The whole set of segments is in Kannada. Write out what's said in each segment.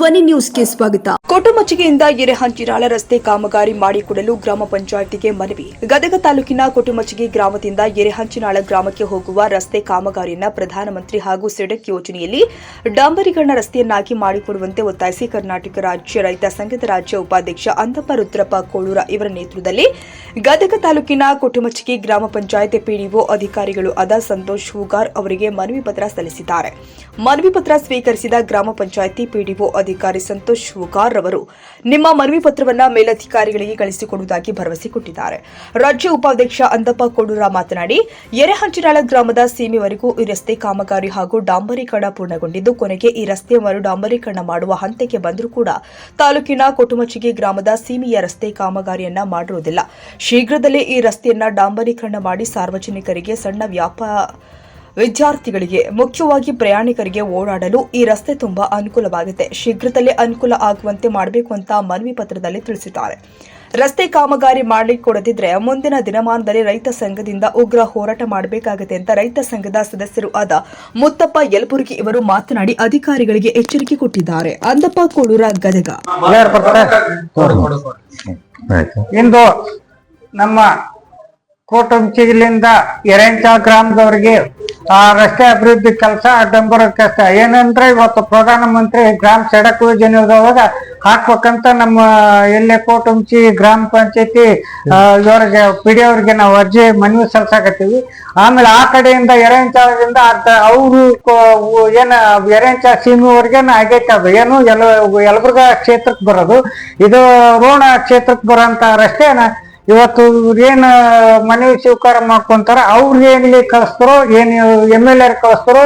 ಧ್ವನಿ ನ್ಯೂಸ್ಗೆ ಸ್ವಾಗತ. ಕೊಟುಮಚ್ಚಿಗೆಯಿಂದ ಎರೆಹಂಚಿರಾಳ ರಸ್ತೆ ಕಾಮಗಾರಿ ಮಾಡಿಕೊಡಲು ಗ್ರಾಮ ಪಂಚಾಯಿತಿಗೆ ಮನವಿ. ಗದಗ ತಾಲೂಕಿನ ಕೊಟುಮಚ್ಚಿಗೆ ಗ್ರಾಮದಿಂದ ಎರೆಹಂಚಿನಾಳ ಗ್ರಾಮಕ್ಕೆ ಹೋಗುವ ರಸ್ತೆ ಕಾಮಗಾರಿಯನ್ನ ಪ್ರಧಾನಮಂತ್ರಿ ಹಾಗೂ ಸಿಡಕ್ ಯೋಜನೆಯಲ್ಲಿ ಡಾಂಬರಿಗಣ್ಣ ರಸ್ತೆಯನ್ನಾಗಿ ಮಾಡಿಕೊಡುವಂತೆ ಒತ್ತಾಯಿಸಿ ಕರ್ನಾಟಕ ರಾಜ್ಯ ರೈತ ಸಂಘದ ರಾಜ್ಯ ಉಪಾಧ್ಯಕ್ಷ ಅಂತಪ್ಪ ರುದ್ರಪ್ಪ ಕೋಳೂರ ಇವರ ನೇತೃತ್ವದಲ್ಲಿ ಗದಗ ತಾಲೂಕಿನ ಕೊಟುಮಚ್ಚಿಗೆ ಗ್ರಾಮ ಪಂಚಾಯತ್ ಪಿಡಿಒ ಅಧಿಕಾರಿಗಳು ಅದ ಸಂತೋಷ್ ಹೂಗಾರ್ ಅವರಿಗೆ ಮನವಿ ಪತ್ರ ಸಲ್ಲಿಸಿದ್ದಾರೆ. ಮನವಿ ಪತ್ರ ಸ್ವೀಕರಿಸಿದ ಗ್ರಾಮ ಪಂಚಾಯಿತಿ ಪಿಡಿಒ ಅಧಿಕಾರಿ ಸಂತೋಷ್ ಹೂಗಾರ್ ಅವರು ನಿಮ್ಮ ಮನವಿ ಪತ್ರವನ್ನು ಮೇಲಧಿಕಾರಿಗಳಿಗೆ ಕಳಿಸಿಕೊಡುವುದಾಗಿ ಭರವಸೆ ಕೊಟ್ಟಿದ್ದಾರೆ. ರಾಜ್ಯ ಉಪಾಧ್ಯಕ್ಷ ಅಂದಪ್ಪ ಕೋಡೂರ ಮಾತನಾಡಿ ಎರೆಹಂಚಿನಾಳ ಗ್ರಾಮದ ಸೀಮೆವರೆಗೂ ಈ ರಸ್ತೆ ಕಾಮಗಾರಿ ಹಾಗೂ ಡಾಂಬರೀಕರಣ ಪೂರ್ಣಗೊಂಡಿದ್ದು, ಕೊನೆಗೆ ಈ ರಸ್ತೆ ಮರು ಡಾಂಬರೀಕರಣ ಮಾಡುವ ಹಂತಕ್ಕೆ ಬಂದರೂ ಕೂಡ ತಾಲೂಕಿನ ಕೊಟುಮಚ್ಚಿಗೆ ಗ್ರಾಮದ ಸೀಮೆಯ ರಸ್ತೆ ಕಾಮಗಾರಿಯನ್ನ ಮಾಡಿರುವುದಿಲ್ಲ. ಶೀಘ್ರದಲ್ಲೇ ಈ ರಸ್ತೆಯನ್ನ ಡಾಂಬರೀಕರಣ ಮಾಡಿ ಸಾರ್ವಜನಿಕರಿಗೆ ಸಣ್ಣ ವ್ಯಾಪಾರ ವಿದ್ಯಾರ್ಥಿಗಳಿಗೆ ಮುಖ್ಯವಾಗಿ ಪ್ರಯಾಣಿಕರಿಗೆ ಓಡಾಡಲು ಈ ರಸ್ತೆ ತುಂಬಾ ಅನುಕೂಲವಾಗಿದೆ ಶೀಘ್ರದಲ್ಲೇ ಅನುಕೂಲ ಆಗುವಂತೆ ಮಾಡಬೇಕು ಅಂತ ಮನವಿ ಪತ್ರದಲ್ಲಿ ತಿಳಿಸಿದ್ದಾರೆ. ರಸ್ತೆ ಕಾಮಗಾರಿ ಮಾಡಿಕೊಡದಿದ್ರೆ ಮುಂದಿನ ದಿನಮಾನದಲ್ಲಿ ರೈತ ಸಂಘದಿಂದ ಉಗ್ರ ಹೋರಾಟ ಮಾಡಬೇಕಾಗುತ್ತೆ ಅಂತ ರೈತ ಸಂಘದ ಸದಸ್ಯರು ಆದ ಮುತ್ತಪ್ಪ ಯಲಬುರ್ಗಿ ಇವರು ಮಾತನಾಡಿ ಅಧಿಕಾರಿಗಳಿಗೆ ಎಚ್ಚರಿಕೆ ಕೊಟ್ಟಿದ್ದಾರೆ. ಅಂದಪ್ಪ ಕೋಳೂರ ಗದಗ. ಇಂದು ನಮ್ಮ ಕೋಟಂಚಿಲಿಂದ ಎರೆಂಚ ಗ್ರಾಮದವರಿಗೆ ಆ ರಸ್ತೆ ಅಭಿವೃದ್ಧಿ ಕೆಲಸ ಡಂಬರ ಕೆಲಸ ಏನಂದ್ರೆ ಇವತ್ತು ಪ್ರಧಾನಮಂತ್ರಿ ಗ್ರಾಮ ಸಡಕ್ ಯೋಜನೆದಾಗ ಹಾಕ್ಬೇಕಂತ ನಮ್ಮ ಎಲ್ಲೆ ಕೋಟುಂಚಿ ಗ್ರಾಮ ಪಂಚಾಯತಿ ಇವರಿಗೆ ಪಿ ಡಿ ಅವ್ರಿಗೆ ನಾವು ಅರ್ಜಿ ಮನವಿ ಸಲ್ಸಾಕತ್ತೀವಿ ಆಮೇಲೆ ಆ ಕಡೆಯಿಂದ ಎರೆಂಚಾಳದಿಂದ ಅವರು ಏನ ಎರೆಂಚ ಸೀಮೆವರೆಗೆ ಆಗೈತೆ ಅದು. ಏನು ಎಲ್ಲ ಯಲಬುರ್ಗ ಕ್ಷೇತ್ರಕ್ಕೆ ಬರೋದು. ಇದು ರೋಣ ಕ್ಷೇತ್ರಕ್ಕೆ ಬರೋಂತ ರಸ್ತೆನ ಇವತ್ತು ಏನ್ ಮನವಿ ಸ್ವೀಕಾರ ಮಾಡ್ಕೊಂತಾರ, ಅವ್ರು ಏನ್ಲಿ ಕಳಿಸ್ತಾರೋ, ಏನ್ ಎಂ ಎಲ್ ಎರ್ ಕಳಿಸ್ತಾರೋ,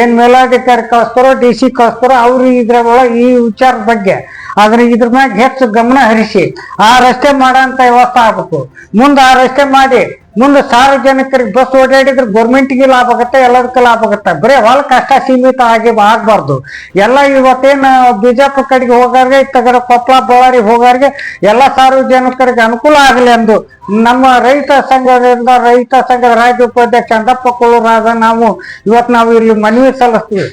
ಏನ್ ಮೇಲಾಧಿಕಾರಿ ಕಳಿಸ್ತಾರೋ ಡಿ ಸಿ ಕಳಿಸ್ತಾರೋ, ಅವ್ರು ಇದ್ರ ಒಳಗೆ ಈ ವಿಚಾರದ ಬಗ್ಗೆ, ಆದ್ರೆ ಇದ್ರ ಮ್ಯಾಗ ಹೆಚ್ಚು ಗಮನ ಹರಿಸಿ, ಆ ರಸ್ತೆ ಮಾಡೋಂತ ವ್ಯವಸ್ಥೆ ಆಗ್ಬೇಕು. ಮುಂದೆ ಆ ರಸ್ತೆ ಮಾಡಿ ಮುಂದೆ ಸಾರ್ವಜನಿಕರಿಗೆ ಬಸ್ ಓಡಾಡಿದ್ರೆ ಗೌರ್ಮೆಂಟ್ಗೆ ಲಾಭ ಆಗುತ್ತೆ, ಎಲ್ಲದಕ್ಕೆ ಲಾಭ ಆಗುತ್ತೆ. ಬರೀ ಹೊಲ ಕಷ್ಟ ಸೀಮಿತ ಆಗಿ ಆಗ್ಬಾರ್ದು. ಎಲ್ಲ ಇವತ್ತೇನು ಬಿಜಾಪುರ ಕಡೆಗೆ ಹೋಗೋರಿಗೆ ತಗಡ ಕೊಪ್ಪಳ, ಬಳ್ಳಾರಿ ಹೋಗೋರಿಗೆ ಎಲ್ಲ ಸಾರ್ವಜನಿಕರಿಗೆ ಅನುಕೂಲ ಆಗಲಿ ಎಂದು ನಮ್ಮ ರೈತ ಸಂಘದಿಂದ, ರೈತ ಸಂಘದ ರಾಜ್ಯ ಉಪಾಧ್ಯಕ್ಷ ಅಂದಪ್ಪ ಕೊಳ್ಳೂರಾದ ನಾವು ಇವತ್ತು ನಾವು ಇಲ್ಲಿ ಮನವಿ ಸಲ್ಲಿಸ್ತೀವಿ.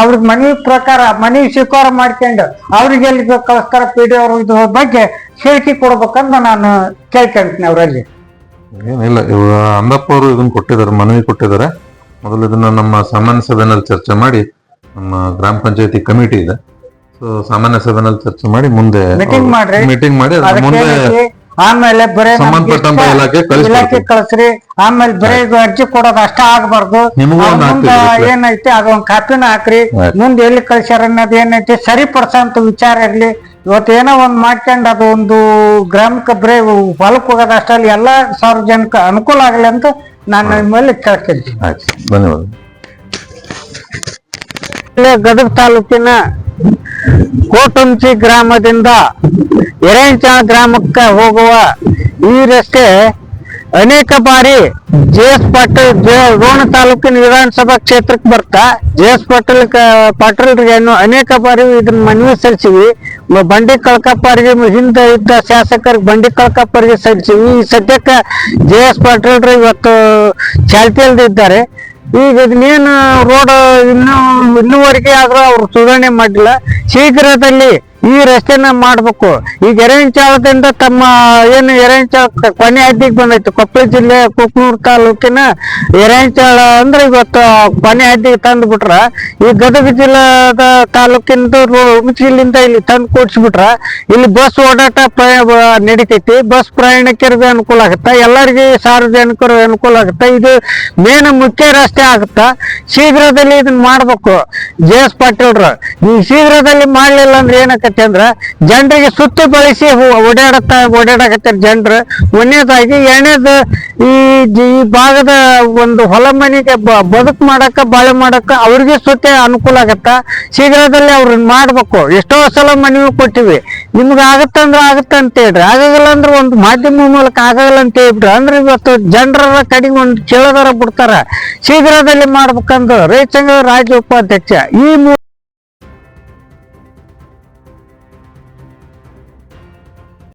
ಅವ್ರಿಗೆ ಮನವಿ ಪ್ರಕಾರ, ಮನವಿ ಸ್ವೀಕಾರ ಮಾಡ್ಕೊಂಡು ಅವ್ರಿಗೆ ಎಲ್ಲಿ ಕಳಿಸ್ತಾರ, ಪಿ ಡಿ ಅವ್ರ ಬಗ್ಗೆ ಹೇಳಿಕೆ ಕೊಡ್ಬೇಕಂತ ನಾನು ಕೇಳ್ಕೊಂತೀನಿ ಅವರಲ್ಲಿ. ಏನಿಲ್ಲ ಇವಾಗ ಅಂದಪ್ಪ ಅವರು ಇದನ್ನ ಕೊಟ್ಟಿದ್ದಾರೆ ಮನವಿ ಕೊಟ್ಟಿದ್ದಾರೆ. ಮೊದಲು ಇದನ್ನ ನಮ್ಮ ಸಾಮಾನ್ಯ ಸಭೆನಲ್ಲಿ ಚರ್ಚೆ ಮಾಡಿ ನಮ್ಮ ಗ್ರಾಮ ಪಂಚಾಯತಿ ಕಮಿಟಿ ಇದೆ. ಸೊ ಸಾಮಾನ್ಯ ಸಭೆನಲ್ಲಿ ಚರ್ಚೆ ಮಾಡಿ ಮುಂದೆ ಮೀಟಿಂಗ್ ಮಾಡ್ರಿ. ಮೀಟಿಂಗ್ ಮಾಡಿ ಅದ್ರ ಮುಂದೆ ಆಮೇಲೆ ಬರೇ ಸಂಬಂಧಪಟ್ಟಂತ ಇಲಾಖೆ. ಇಲಾಖೆ ಕಳಿಸ್ರಿ. ಆಮೇಲೆ ಬರೇ ಇದು ಅರ್ಜಿ ಕೊಡೋದು ಅಷ್ಟ ಆಗ್ಬಾರ್ದು. ಏನೈತಿ ಅದೊಂದ್ ಕಾಪಿನ ಹಾಕ್ರಿ. ಮುಂದೆ ಎಲ್ಲಿ ಕಳ್ಸ್ಯಾರ ಅನ್ನೋದು ಏನೈತಿ ಸರಿಪಡಿಸೋ ವಿಚಾರ ಇರ್ಲಿ. ಇವತ್ತು ಒಂದು ಒಂದ್ ಮಾಡ್ಕೊಂಡು ಅದು ಒಂದು ಗ್ರಾಮಕ್ಕೆ ಬರೇ ಹೊಲಕ್ಕೆ ಹೋಗೋದು ಅಷ್ಟಲ್ಲಿ ಎಲ್ಲ ಸಾರ್ವಜನಿಕ ಅನುಕೂಲ ಆಗಲಿ ಅಂತ ನಾನು ನಿಮ್ಮಲ್ಲಿ ಕೇಳ್ಕೊಂತೀನಿ ಆಯ್ತು ಧನ್ಯವಾದ. ಇಲ್ಲೇ ಗದಗ ತಾಲೂಕಿನ ಕೋಟಂಚಿ ಗ್ರಾಮದಿಂದ ಎರೆಂಚ ಗ್ರಾಮಕ್ಕೆ ಹೋಗುವ ಈ ರಸ್ತೆ ಅನೇಕ ಬಾರಿ ಜೆ ಎಸ್ ಪಾಟೀಲ್ ರೋಣ ತಾಲೂಕಿನ ವಿಧಾನಸಭಾ ಕ್ಷೇತ್ರಕ್ಕೆ ಬರ್ತಾ, ಜೆ ಎಸ್ ಪಾಟೀಲ್ ಕ- ಪಾಟೀಲ್ರಿಗೆ ಅನೇಕ ಬಾರಿ ಇದನ್ನ ಮನವಿ ಸಲ್ಲಿಸಿವಿ. ಬಂಡಿ ಬಂಡಿ ಕಳ್ಕಪ್ಪರಿಗೆ ಹಿಂದೆ ಇದ್ದ ಶಾಸಕರಿಗೆ ಬಂಡಿ ಕಳ್ಕಪ್ಪರಿಗೆ ಸಲ್ಲಿಸಿವಿ. ಈ ಸದ್ಯಕ್ಕೆ ಜೆ ಎಸ್ ಪಾಟೀಲ್ರು ಇವತ್ತು ಚಾಲ್ತಿಯಲ್ಲಿ ಇದ್ದಾರೆ. ಈಗ ಇದನ್ನೇನು ರೋಡ್ ಇನ್ನೂ ಇನ್ನೂವರೆಗೆ ಆದ್ರೂ ಅವ್ರು ಸುಧಾರಣೆ ಮಾಡಿಲ್ಲ ಶೀಘ್ರದಲ್ಲಿ ಈ ರಸ್ತೆನ ಮಾಡ್ಬೇಕು. ಈಗ ಎರೆಂಚಾಳದಿಂದ ತಮ್ಮ, ಏನು ಎರೆಂಚಾಳ ಕೊನೆ ಹದ್ದಿಗೆ ಬಂದೈತಿ. ಕೊಪ್ಪಳ ಜಿಲ್ಲೆ, ಕುಕ್ನೂರ್ ತಾಲೂಕಿನ ಚಾಳ ಅಂದ್ರೆ ಇವತ್ತು ಕೊನೆ ಹದ್ದಿಗೆ ತಂದು ಬಿಟ್ರ. ಈ ಗದಗ ಜಿಲ್ಲಾದ ತಾಲೂಕಿಂದ ಉಮಚಿಲಿಂದ ಇಲ್ಲಿ ತಂದು ಕೂಡ್ಸ್ಬಿಟ್ರ. ಇಲ್ಲಿ ಬಸ್ ಓಡಾಟ ನಡಿತೈತಿ. ಬಸ್ ಪ್ರಯಾಣಿಕರಿಗೆ ಅನುಕೂಲ ಆಗುತ್ತೆ. ಎಲ್ಲರಿಗೆ ಸಾರ್ವಜನಿಕರು ಅನುಕೂಲ ಆಗುತ್ತೆ. ಇದು ಮೇನ್ ಮುಖ್ಯ ರಸ್ತೆ ಆಗುತ್ತಾ. ಶೀಘ್ರದಲ್ಲಿ ಇದನ್ನ ಮಾಡ್ಬೇಕು. ಜೆ ಎಸ್ ಪಾಟೀಲ್ರು. ಈ ಶೀಘ್ರದಲ್ಲಿ ಮಾಡ್ಲಿಲ್ಲ ಅಂದ್ರೆ ಏನಾಕತ್ತೆ? ಅಂದ್ರ ಜನರಿಗೆ ಸುತ್ತು ಬಳಸಿ ಓಡಾಡತ್ತ ಓಡಾಡಕತ್ತಾರ ಜನರು. ಒಂದನೇದಾಗಿ ಎರಡನೇದು ಈ ಈ ಭಾಗದ ಒಂದು ಹೊಲ ಮನೆಗೆ ಬದುಕು ಮಾಡಕ್ಕ, ಬಾಳೆ ಮಾಡಕ್ಕ ಅವ್ರಿಗೆ ಸುತ್ತೆ ಅನುಕೂಲ ಆಗತ್ತ? ಶೀಘ್ರದಲ್ಲಿ ಅವ್ರನ್ನ ಮಾಡ್ಬೇಕು. ಎಷ್ಟೋ ಸಲ ಮನವಿ ಕೊಟ್ಟಿವಿ. ನಿಮ್ಗೆ ಆಗತ್ತಂದ್ರೆ ಆಗತ್ತ ಅಂತ ಹೇಳ್ರಿ. ಆಗಲ್ಲ ಅಂದ್ರೆ ಒಂದು ಮಾಧ್ಯಮ ಮೂಲಕ ಆಗಲ್ಲ ಅಂತ ಹೇಳ್ಬಿಟ್ರಿ ಅಂದ್ರೆ ಇವತ್ತು ಜನರ ಕಡೆಗೆ ಒಂದು ಕೇಳೋದಾರ ಬಿಡ್ತಾರ. ಶೀಘ್ರದಲ್ಲಿ ಮಾಡ್ಬೇಕಂದ್ರೆ ರೈತ ಸಂಘದ ರಾಜ್ಯ ಉಪಾಧ್ಯಕ್ಷ ಈ